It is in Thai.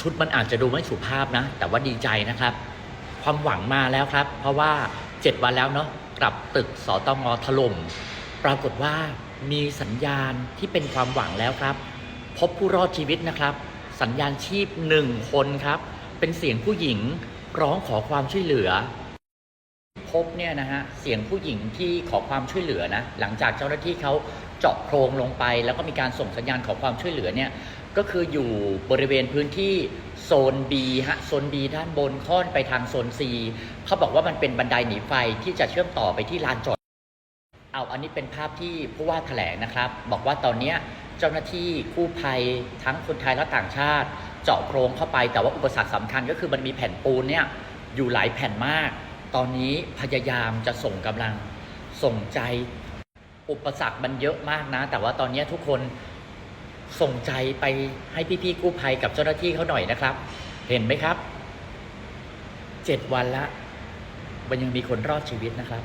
ชุดมันอาจจะดูไม่สุภาพนะ แต่ว่าดีใจนะครับ ความหวังมาแล้วครับ เพราะว่า 7 วันแล้วเนาะกลับตึกสตงถล่มปรากฏว่ามีสัญญาณที่เป็นความหวังแล้วครับ พบผู้รอดชีวิตนะครับ สัญญาณชีพหนึ่งคนครับ เป็นเสียงผู้หญิงร้องขอความช่วยเหลือ พบเนี่ยนะฮะเสียงผู้หญิงที่ขอความช่วยเหลือนะหลังจากเจ้าหน้าที่เขาเจาะโพรงลงไป แล้วก็มีการส่งสัญญาณขอความช่วยเหลือเนี่ย ก็คืออยู่บริเวณพื้นที่โซน B ฮะ โซน B ด้านบนค่อนไปทางโซน C เขาบอกว่ามันเป็นบันไดหนีไฟที่จะเชื่อมต่อไปที่ลานจอด เอาอันนี้เป็นภาพที่ผู้ว่าแถลงนะครับ บอกว่าตอนนี้เจ้าหน้าที่กู้ภัยทั้งคนไทยและต่างชาติ เจาะโพรงเข้าไปแต่ว่าอุปสรรคสำคัญก็คือมันมีแผ่นปูนเนี่ยอยู่หลายแผ่นมาก ตอนนี้พยายามจะส่งกำลังส่งใจ อุปสรรคมันเยอะมากนะ แต่ว่าตอนนี้ทุกคน ส่งใจไปให้พี่ๆกู้ภัยกับเจ้าหน้าที่เขาหน่อยนะครับ เห็นไหมครับเจ็ดวันละมันยังมีคนรอดชีวิตนะครับ